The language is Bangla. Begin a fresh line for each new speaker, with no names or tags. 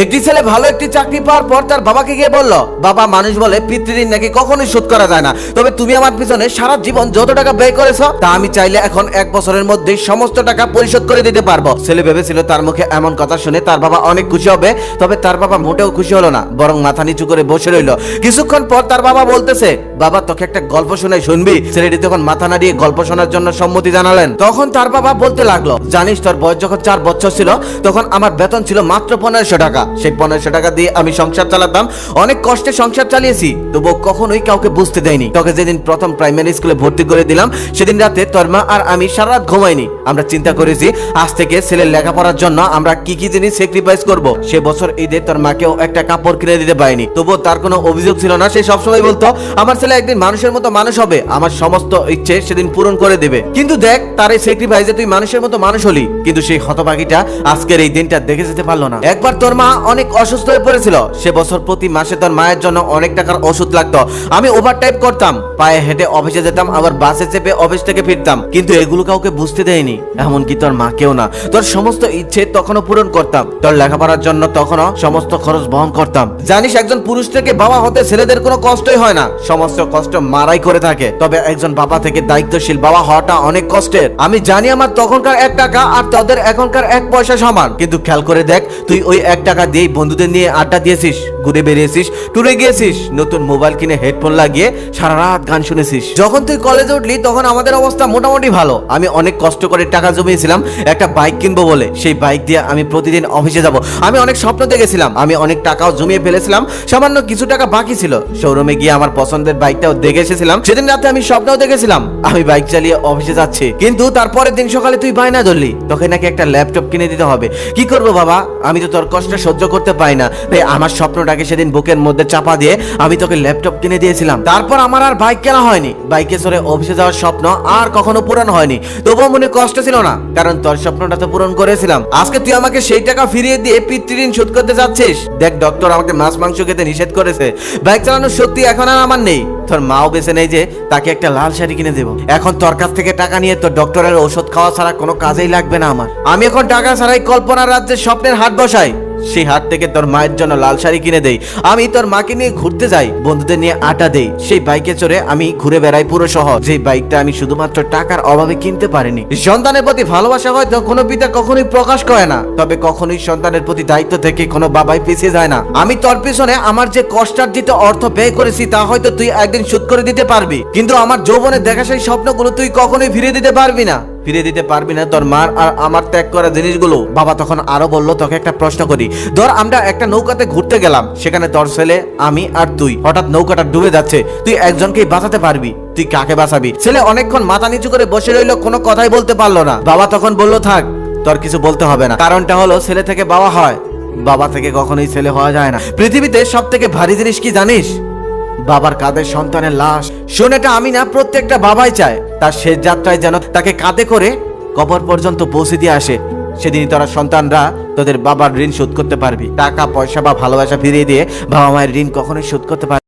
একটি ছেলে ভালো একটি চাকরি পাওয়ার পর তার বাবাকে গিয়ে বলল, বাবা, মানুষ বলে পিতৃঋণ নাকি কখনোই শোধ করা যায় না। তবে তুমি আমার পিছনে সারা জীবন যত টাকা ব্যয় করেছ, তা আমি চাইলে এখন এক বছরের মধ্যে সমস্ত টাকা পরিশোধ করে দিতে পারব। ছেলে ভেবেছিল তার মুখে এমন কথা শুনে তার বাবা অনেক খুশি হবে, তবে তার বাবা মোটেও খুশি হলো না, বরং মাথা নিচু করে বসে রইল। কিছুক্ষণ পর তার বাবা বলতেছে, বাবা, তোকে একটা গল্প শোনাই, শুনবি? ছেলেটি তখন মাথা নাড়িয়ে গল্প শোনার জন্য সম্মতি জানালেন। তখন তার বাবা বলতে লাগল, জানিস তোর বয়স যখন চার বছর ছিল, তখন আমার বেতন ছিল মাত্র পনেরোশো টাকা। সেই পনেরোশো টাকা দিয়ে আমি সংসার চালাতাম। অনেক কষ্টে সংসার চালিয়েছি, তবুও কখনোই কাউকে বুঝতে দেয়নি তোকে যেদিন প্রথম প্রাইমারি স্কুলে ভর্তি করে দিলাম, সেদিন রাতে তোর মা আর আমি সারা রাত ঘুমাইনি। আমরা চিন্তা করেছি, আজ থেকে ছেলের লেখাপড়ার জন্য আমরা কি কি জিনিস স্যাক্রিফাইস করব। সে বছর ঈদে তোর মাকেও একটা কাপড় কিনে দিতে পারিনি। তবুও তার কোনো অভিযোগ ছিল না, সে সবসময় বলতো, আমার ছেলে একদিন মানুষের মতো মানুষ হবে, আমার সমস্ত ইচ্ছে সেদিন পূরণ করে দেবে। কিন্তু দেখ, তার এই স্যাক্রিফাইসে তুই মানুষের মতো মানুষ হলি। কিন্তু সেই হতভাগীটা আজকের এই দিনটা দেখে যেতে পারল না। একবার তোর মা অনেক অসুস্থ হয়ে পড়েছিল। সে বছর প্রতি মাসে তোর মায়ের জন্য অনেক টাকার ওষুধ লাগতো। আমি ওভার টাইপ করতাম, পায়ে হেঁটে অফিসে যেতাম, আবার বাসে চেপে অফিস থেকে ফিরতাম। কিন্তু এগুলো কাউকে বুঝতে দেয়নি, এমনকি তোর মাকেও না। তোর সমস্ত ইচ্ছে তখনও পূরণ করতাম। তোর লেখাপড়ার জন্য তখনও সমস্ত খরচ বহন করতাম। জানিস, একজন পুরুষ থেকে বাবা হতে ছেলেদের কোনো কষ্টই হয় না। সমস্ত কষ্ট মারাই করে থাকে। তবে একজন বাবা থেকে দায়িত্বশীল বাবা হওয়াটা অনেক কষ্টের। আমি জানি আমার তখনকার এক টাকা আর তোদের এখনকার এক পয়সা সমান। কিন্তু খেয়াল করে দেখ, তুই ওই এক টাকা দিয়েই বন্ধুদের নিয়ে আড্ডা দিয়েছিস? ঘুরে বেরিয়েছিস? টুরে গিয়েছিস? নতুন মোবাইল কিনে হেডফোন লাগিয়ে সারা রাত গান শুনেছিস। যখন তুই কলেজে উঠলি, তখন আমাদের অবস্থা মোটামুটি ভালো। আমি অনেক কষ্ট করে টাকা জমিয়েছিলাম, একটা বাইক কিনবো বলে। সেই বাইক দিয়ে আমি প্রতিদিন অফিসে যাব। আমি অনেক স্বপ্ন দেখেছিলাম, আমি অনেক টাকাও জমিয়ে ফেলেছিলাম, সামান্য কিছু টাকা বাকি ছিল। শোরুমে গিয়ে আমার পছন্দের বাইকটাও দেখে এসেছিলাম। সেদিন রাতে আমি স্বপ্নও দেখেছিলাম, আমি বাইক চালিয়ে অফিসে যাচ্ছি। কিন্তু তারপরের দিন সকালে তুই বায়না ধরলি, তোকে নাকি একটা ল্যাপটপ কিনে দিতে হবে। কি করব বাবা? আমি তো তোর কষ্ট সহ্য করতে পারি না। তাই আমার স্বপ্নটাকে সেদিন বুকের মধ্যে চাপা দিয়ে আমি তোকে ল্যাপটপ কিনে দিয়েছিলাম। তারপর আমার আর বাইক কেনা হয়নি। বাইকে চড়ে অফিসে যাওয়ার স্বপ্ন আর কখনো পূরণ হয়নি। তবুও মনে কষ্ট ছিল না, কারণ তোর স্বপ্নটা তো পূরণ করেছিলাম। আজকে তুই আমাকে সেই টাকা ফিরিয়ে দিয়ে পিতৃঋণ শোধ করতে যাচ্ছিস? দেখ ডক্টর আমাকে মাছ, মাংস খেতে নিষেধ করেছে। বাইক চালানোর শক্তি এখন আর আমার নেই। তোর মাও বেছে নেই যে তাকে একটা লাল শাড়ি কিনে দেবো। এখন তোর কাছ থেকে টাকা নিয়ে তোর ডক্টরের ওষুধ খাওয়া ছাড়া কোনো কাজেই লাগবে না আমার। আমি এখন টাকা ছাড়াই কল্পনার রাজ্যের স্বপ্নের হাট বসাই। সেই হাট থেকে তোর মায়ের জন্য লাল শাড়ি কিনে দেই। আমি তোর মাকে নিয়ে ঘুরতে যাই, বন্ধুদের নিয়ে আটা দেই। সেই বাইকে চড়ে আমি ঘুরে বেড়াই পুরো শহর। যে বাইকটা আমি শুধুমাত্র টাকার অভাবে কিনতে পারিনি। সন্তানের প্রতি ভালোবাসা হয়তো কোনো পিতা কখনোই প্রকাশ করে না। তবে কখনোই সন্তানের প্রতি দায়িত্ব থেকে কোনো বাবাই পিছিয়ে যায় না। আমি তোর পিছনে আমার যে কষ্টার্জিত অর্থ ব্যয় করেছি তা হয়তো তুই একদিন শোধ করে দিতে পারবি। কিন্তু আমার যৌবনে দেখা সেই স্বপ্নগুলো তুই কখনোই ফিরে দিতে পারবি না। ফিরে দিতে পারবি না। তোর মার আর আমার ত্যাগ করা জিনিসগুলো। বাবা তখন আরও বলল, তোকে একটা প্রশ্ন করি। ধর আমরা একটা নৌকাতে ঘুরতে গেলাম। সেখানে তোর ছেলে, আমি আর তুই। হঠাৎ নৌকাটা ডুবে যাচ্ছে। তুই একজনকেই বাঁচাতে পারবি। তুই কাকে বাঁচাবি? ছেলে অনেকক্ষণ মাথা নিচু করে বসে রইল, কোনো কথাই বলতে পারল না। বাবা তখন বলল, থাক, তোর কিছু বলতে হবে না। কারণটা হলো, ছেলে থেকে বাবা হয়। বাবা থেকে কখনোই ছেলে হওয়া যায় না। পৃথিবীতে সব থেকে ভারী জিনিস কি জানিস? বাবার কাঁধে সন্তানের লাশ। শোনেটা আমি না প্রত্যেকটা বাবাই চায়। তার শেষ যাত্রায় যেন তাকে কাঁধে করে কবর পর্যন্ত পৌঁছে দিয়ে আসে। সেদিনই তোরা সন্তানরা তোদের বাবার ঋণ শোধ করতে পারবি। টাকা, পয়সা বা ভালোবাসা ফিরিয়ে দিয়ে বাবা মায়ের ঋণ কখনোই শোধ করতে পারবি